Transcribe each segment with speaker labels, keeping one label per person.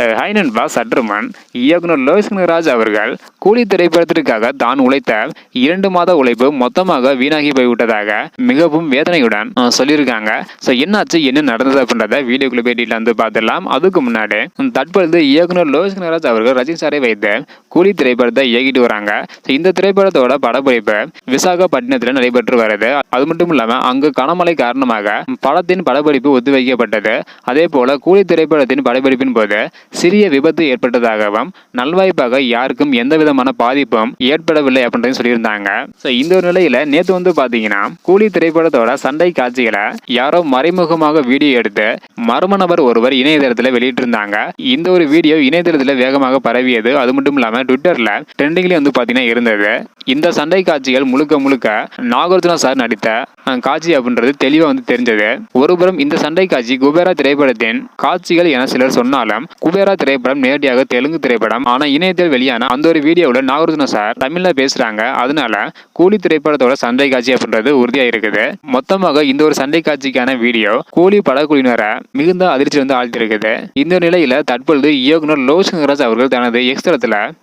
Speaker 1: Hi நண்பா சற்றுமன் இயக்குனர் லோகேஷ் கனகராஜ் அவர்கள் கூலி திரைப்படத்திற்காக தான் உழைத்த இரண்டு மாத உழைப்பு மொத்தமாக வீணாகி போய்விட்டதாக மிகவும் வேதனையுடன் சொல்லியிருக்காங்க. ஸோ என்னாச்சு என்ன நடந்தது அப்படின்றத வீடியோக்குள்ள பேட்டியில் வந்து பார்த்துடலாம். அதுக்கு முன்னாடி தற்பொழுது இயக்குனர் லோகேஷ் கனகராஜ் அவர்கள் ரஜினி சாரை வைத்து கூலி திரைப்படத்தை இயக்கிட்டு வராங்க. ஸோ இந்த திரைப்படத்தோட படப்பிடிப்பு விசாகப்பட்டினத்தில் நடைபெற்று வருது. அது மட்டும் இல்லாமல் அங்கு கனமழை காரணமாக படத்தின் படப்பிடிப்பு ஒத்திவைக்கப்பட்டது. அதே போல கூலி திரைப்படத்தின் படப்பிடிப்பின் போது சிறிய விபத்து ஏற்பட்டதாகவும் நல்வாய்ப்பாக யாருக்கும் எந்த விதமான பாதிப்பும் ஏற்படவில்லை அப்படின்றதையும் சொல்லியிருந்தாங்க. ஸோ இந்த ஒரு நிலையில நேற்று வந்து பார்த்தீங்கன்னா கூலி திரைப்படத்தோட சண்டை காட்சிகளை யாரோ மறைமுகமாக வீடியோ எடுத்து மர்ம நபர் ஒருவர் இணையதளத்தில் வெளியிட்டிருந்தாங்க. இந்த ஒரு வீடியோ இணையதளத்தில் வேகமாக பரவியது. அது மட்டும் இல்லாமல் ட்விட்டரில் ட்ரெண்டிங்லேயே வந்து பார்த்தீங்கன்னா இருந்தது. இந்த சண்டை காட்சிகள் முழுக்க முழுக்க நாகார்ஜுனா சார் நடித்த காட்சி அப்படின்றது தெளிவாக வந்து தெரிஞ்சது. ஒருபுறம் இந்த சண்டை காட்சி குபேரா திரைப்படத்தின் காட்சிகள் என சிலர் சொன்னாலும் குபேரா திரைப்படம் நேரடியாக தெலுங்கு திரைப்படம் ஆனா இணையத்தில் வெளியான அந்த ஒரு வீடியோவில் நாகார்ஜுனா சார் தமிழ்ல பேசுறாங்க. அதனால கூலி திரைப்படத்தோட சண்டை காட்சி அப்படின்றது உறுதியாக இருக்குது. மொத்தமாக இந்த ஒரு சண்டை காட்சிக்கான வீடியோ கூலி படக்குழுவினரை மிகுந்த அதிர்ச்சி வந்து ஆழ்த்திருக்குது இந்த நிலையில் தற்பொழுது இயக்குனர் லோகேஷ் அவர்கள் தனது எக்ஸ்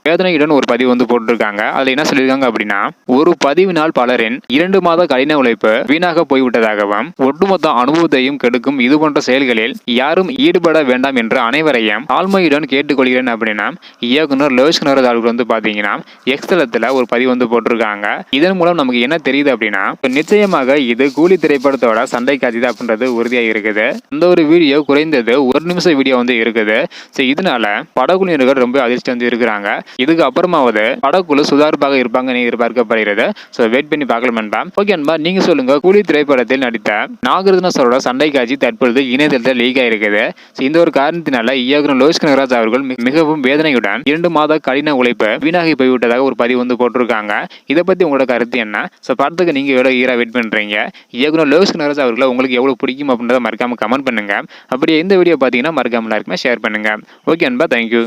Speaker 1: வேதனையுடன் ஒரு பதிவு வந்து போட்டிருக்காங்க. அதில் என்ன சொல்லியிருக்காங்க அப்படின்னா ஒரு பதிவினால் பலரின் இரண்டு மாத கடின உழைப்பு வீணாக போய்விட்டதாகவும் ஒட்டுமொத்த அனுபவத்தையும் கெடுக்கும் இது போன்ற செயல்களில் யாரும் ஈடுபட வேண்டாம் என்று அனைவரையும் ஆழ்மையுடன் கேட்டுக்கொள்கிறேன் அப்படின்னா இயக்குனர் லோகேஷ் கனகராஜ் அவர்கள் வந்து பாத்தீங்கன்னா எக்ஸ் ஒரு பதிவு வந்து போட்டிருக்காங்க. இதன் மூலம் நமக்கு என்ன தெரியுது அப்படின்னா நிச்சயமாக இது கூலி திரைப்படத்தோட சண்டை காட்சி தான் அப்படின்றது உறுதியா இருக்குது. இந்த ஒரு வீடியோ குறைந்தது ஒரு நிமிஷம் வீடியோ வந்து இருக்குது. ஸோ இதனால படக்குழுவினர்கள் ரொம்ப அதிர்ச்சி வந்து இருக்கிறாங்க இதுக்கு அப்புறமாவது படக்குழு சுதாரிப்பாக இருப்பாங்கன்னு எதிர்பார்க்கப்படுகிறது. ஸோ வெயிட் பண்ணி பார்க்கலாம் வேண்டாம் ஓகே அன்பா நீங்க சொல்லுங்க. கூலி திரைப்படத்தில் நடித்த நாகார்ஜுன சரோட சண்டை காட்சி தற்பொழுது இணையதளத்தில் லீக் ஆயிருக்குது. ஸோ இந்த ஒரு காரணத்தினால இயக்குனர் லோகேஷ் கனகராஜ் அவர்கள் மிகவும் வேதனையுடன் இரண்டு மாத கடின உழைப்பு வீணாகி போய்விட்டதாக ஒரு பதிவு வந்து போட்டிருக்காங்க. இதை பத்தி உங்களோட கருத்து என்ன? ஸோ படத்துக்கு நீங்க எவ்வளோ ஈரா வெயிட் பண்றீங்க? இயக்குனர் லோகேஷ் கனகராஜ் அவர்களை உங்களுக்கு எவ்வளவு பிடிக்கும் அப்படின்றத மறக்காம கமெண்ட் பண்ணுங்க. அப்படியே இந்த வீடியோ பார்த்தீங்கன்னா மறக்காம எல்லாருக்குமே ஷேர் பண்ணுங்க. ஓகே அன்பா தேங்க்யூ